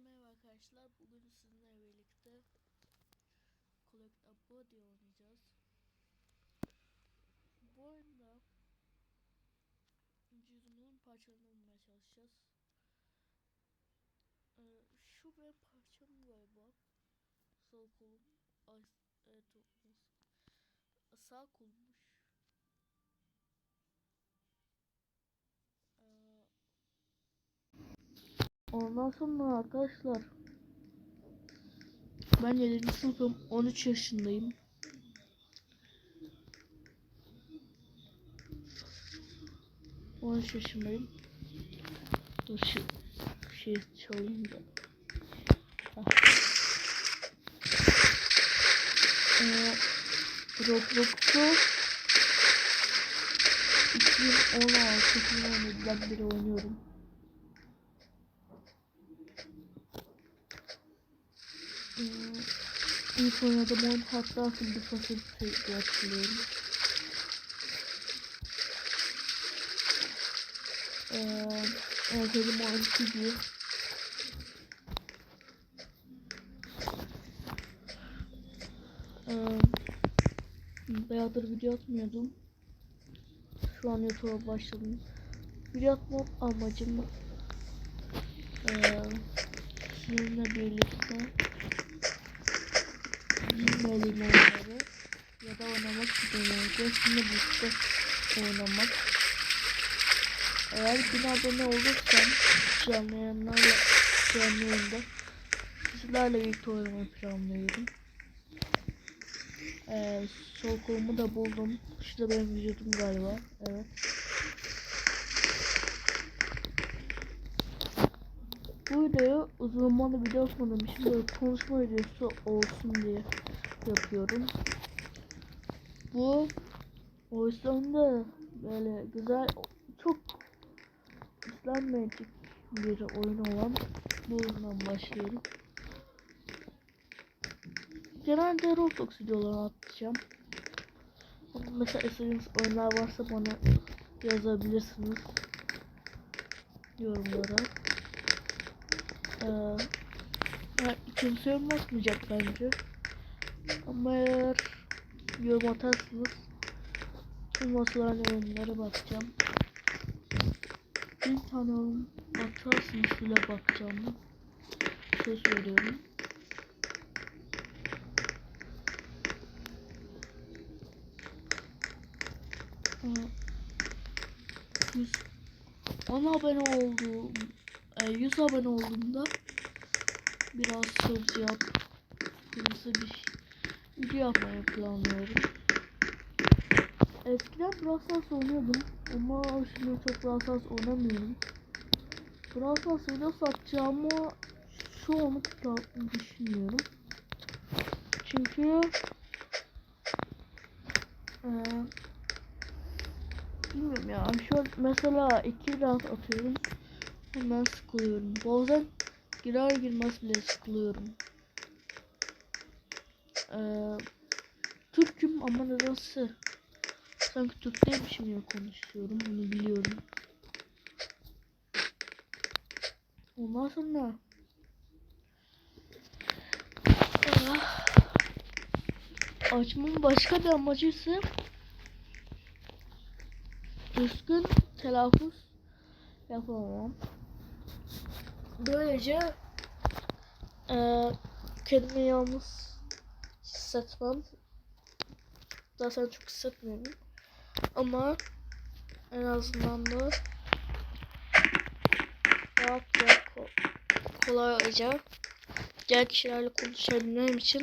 merhaba arkadaşlar. Bugün sizinle birlikte Collect a Body oynayacağız. Bu oyunda vücudumuzun parçalarını bulmaya çalışacağız. Ee, şu benim parçam galiba. Sol kolum. Ay, evet. Sağ kolmuş. Ondan sonra arkadaşlar ben 7. sınıfım 13 yaşındayım. On üç yaşındayım. Dur şu şey çalayım da. Hah. Ee, Roblox'u 2016-2017'den beri oynuyorum. İlk oynadığım oyun hatta şimdi diye hatırlıyorum. Ee, evet dedim oyun gibi. Ee, bayağıdır video atmıyordum. Şu an YouTube'a başladım. Video atmam amacım ee, sizinle birlikte bilmediğim oyunları ya da oynamak oyunları sizinle birlikte oynamak. Eğer bin abone olursam canlı yayınlarla canlı yayında sizlerle birlikte oynamayı planlıyorum. Ee, sol kolumu da buldum. Şurada benim vücudum galiba. Evet. Bu videoyu uzun zamandır video için böyle konuşma videosu olsun diye yapıyorum. Bu o yüzden de böyle güzel çok izlenmeyecek bir oyun olan bu oyundan başlıyorum. Genelde Roblox videoları atacağım. Mesela istediğiniz oyunlar varsa bana yazabilirsiniz yorumlara. Ee, kimse yorum atmayacak bence. Ama eğer yorum atarsınız tüm atılan yorumlara bakacağım. Bir tane yorum atarsınız bile bakacağım. Söz veriyorum. Ee, yüz- 10 abone oldum. E, 100 abone olduğumda biraz söz yap. Nasıl bir video yapmayı planlıyorum. Eskiden Brawl oynuyordum ama şimdi çok Brawl oynamıyorum. Brawl Stars video satacağımı plan- düşünmüyorum. Çünkü eee bilmiyorum ya şu an mesela iki round atıyorum hemen sıkılıyorum. Bazen girer girmez bile sıkılıyorum. Ee, Türk'üm ama nedense sanki Türk değilmişim gibi konuşuyorum. Bunu biliyorum. Ondan sonra Ah. açmamın başka bir amacı ise düzgün telaffuz yapamam. Böylece eee kendimi yalnız hissetmem. Zaten çok hissetmiyorum. Ama en azından da rahat ve ko kolayca diğer kişilerle konuşabilmem için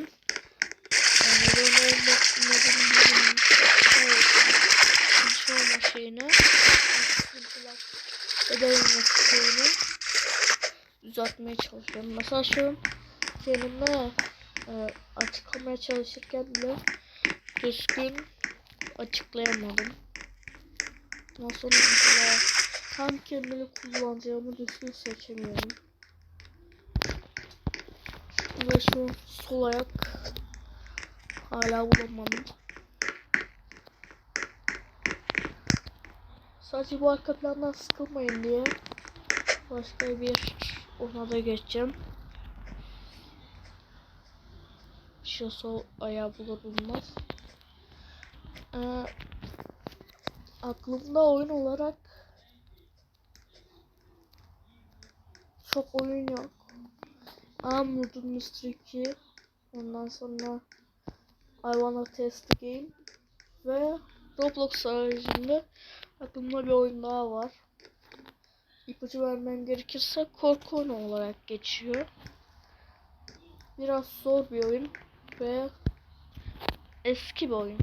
yani böyle olmak istediğim bir olma şeyine sıkıntılar ödevim şeyini düzeltmeye çalışıyorum. Mesela şu kelime e, açıklamaya çalışırken bile düzgün açıklayamadım. Sonra mesela hangi kelimeyi kullanacağımı düzgün seçemiyorum. Ve şu sol ayak hala bulamadım. Sadece bu arka plandan sıkılmayın diye başka bir ona da geçeceğim. Şu sol ayağı bulur bulmaz. Ee, aklımda oyun olarak çok oyun yok. Aa Murder Mystery 2 Ondan sonra I Wanna Test the Game ve Roblox aracında aklımda bir oyun daha var. İpucu vermem gerekirse korku oyunu olarak geçiyor. Biraz zor bir oyun ve eski bir oyun.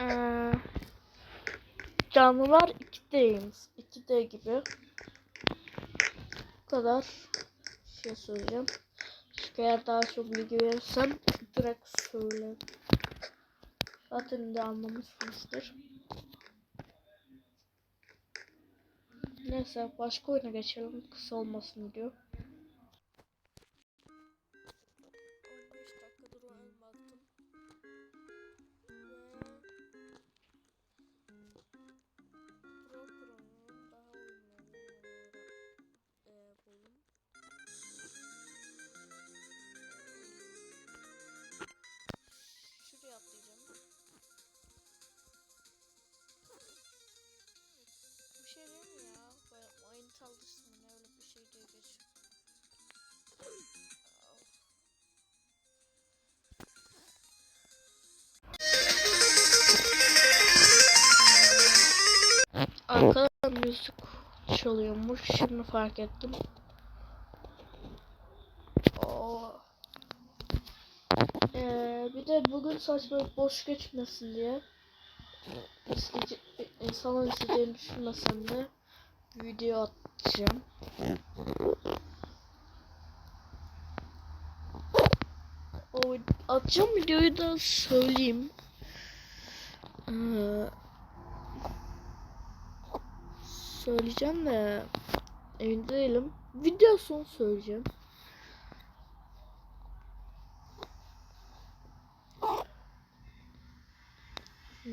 Ee, canlılar 2D'yiz. 2D gibi. Bu kadar şey söyleyeceğim. Eğer daha çok bilgi verirsem direkt söyle. Zaten de anlamışsınızdır. Neyse başka oyuna geçelim. Kısa olmasın diyor. Çalışsın ne öyle bir şey diye geçiyor. Arkada müzik çalıyormuş. Şimdi fark ettim. Ee, bir de bugün saç böyle boş geçmesin diye isteyece insanlar isteyeceğini düşünmesem de video atacağım. O atacağım videoyu da söyleyeyim. Ee, söyleyeceğim de emin değilim. Video son söyleyeceğim. Hmm.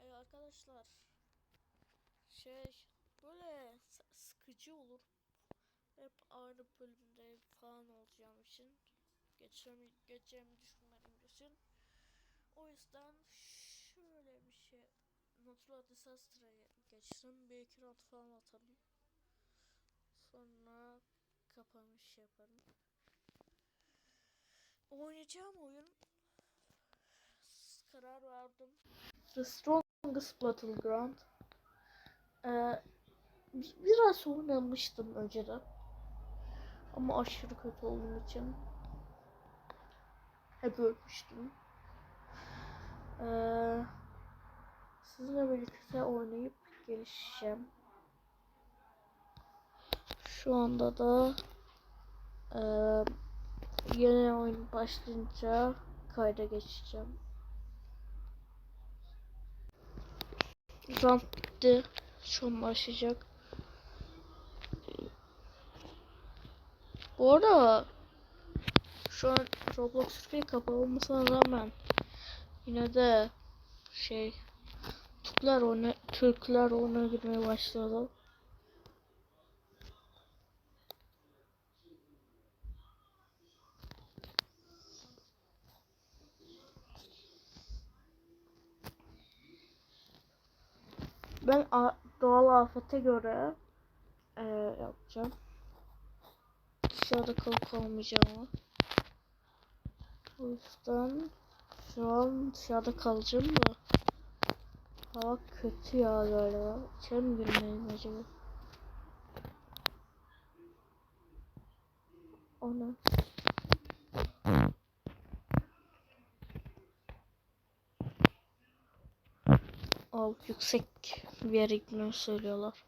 Evet arkadaşlar şey böyle sıkıcı olur. Hep aynı bölümde falan olacağım için geçeceğimi, geçeceğimi düşünmediğim için o yüzden şöyle bir şey Natural Disaster'a geçtim. Bir iki round falan atalım. Sonra kapanış yaparım. Oynayacağım oyun karar verdim. The Strongest Battleground. Ee, bi- biraz oynamıştım önceden. Ama aşırı kötü olduğum için hep ölmüştüm. Ee, sizinle birlikte oynayıp gelişeceğim. Şu anda da ee, yeni oyun başlayınca kayda geçeceğim. Bitti. Şu başlayacak. Bu arada şu an Roblox Türkiye kapalı olmasına rağmen yine de şey Türkler ona Türkler ona girmeye başladı. Ben doğal afete göre e, yapacağım. Dışarıda kalıp kalmayacağım. O yüzden şu an dışarıda kalacağım da. Hava kötü ya galiba. İçeri mi girmeliyim acaba? Ona. Al yüksek bir söylüyorlar.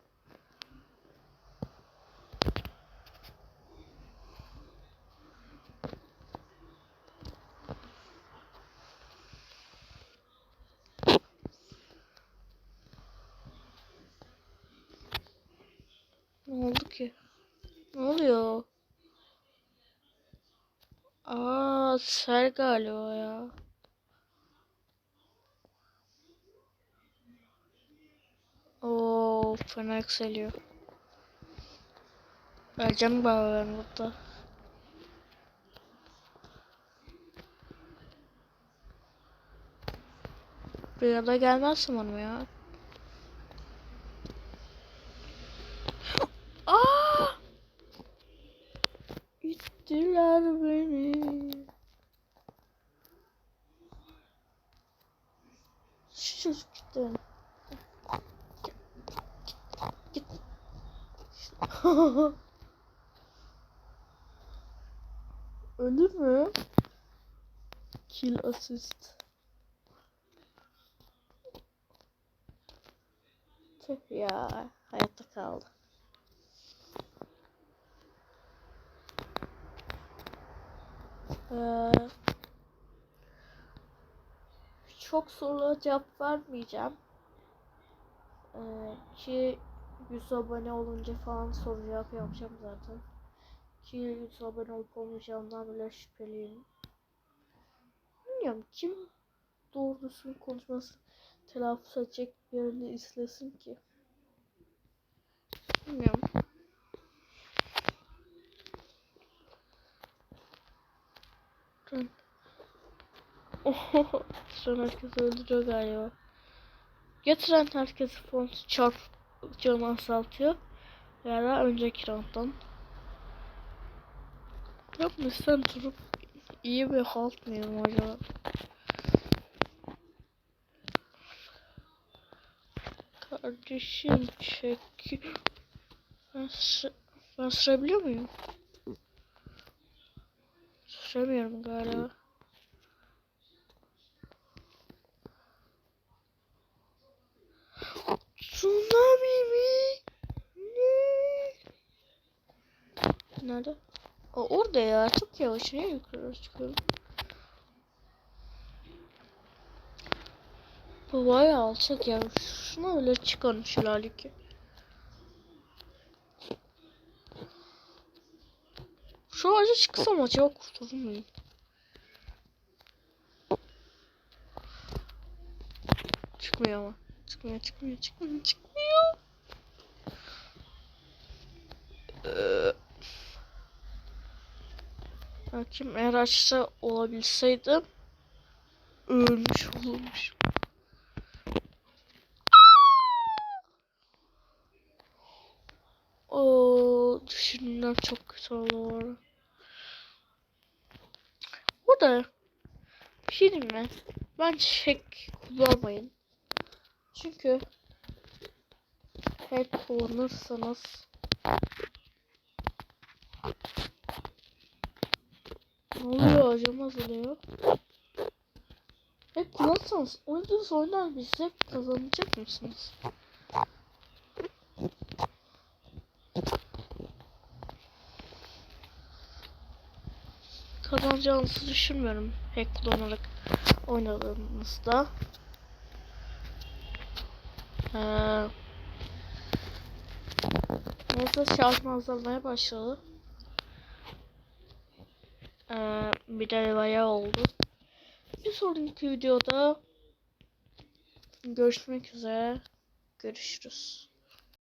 Ne oldu ki? Ne oluyor? Aa ser galiba ya. Oo, fena yükseliyor. Öleceğim galiba ben burada. Bir yana gelmez umarım ya. Aa! İttiler beni. Ölür mü? Kill assist. Tüh ya hayatta kaldı. Ee, çok sorulara cevap vermeyeceğim. Ee, ki 100 abone olunca falan soru cevap yapacağım zaten. Ki 100 abone olup olmayacağımdan bile şüpheliyim. Bilmiyorum kim doğru düzgün konuşması telaffuz edecek birini izlesin ki. Bilmiyorum. Dön. Şu an herkes öldürüyor galiba. Getiren herkesi fon çarp canı azaltıyor. Ya da önceki rounddan. Sen durup iyi bir halt mıyım acaba? Kardeşim çek. Ben, sı ben sürebiliyor muyum? Süremiyorum galiba. Tsunami mi? Ne? Nerede? O orada ya. Çok yavaş. Niye yukarı çıkıyorum? Bu bayağı alçak ya. Şuna öyle çıkalım şelale ki. Şu ağaca çıksam acaba kurtulur muyum? Çıkmıyor ama. Çıkmıyor, çıkmıyor, çıkmıyor, çıkmıyor. Ee, Bakayım eğer açsa olabilseydim ölmüş olurmuş. O düşündüğümden çok kötü oldu arada. Bu da bir şey diyeyim mi? Ben hack kullanmayın. Çünkü hack kullanırsanız acaba oluyor? Hack kullanırsanız oynadığınız oyundan bir zevk kazanacak mısınız? kazanacağınızı düşünmüyorum hack kullanarak oynadığınızda. Ee, neyse şarjım azalmaya başladı. Ee, bir de bayağı oldu. Bir sonraki videoda görüşmek üzere. Görüşürüz.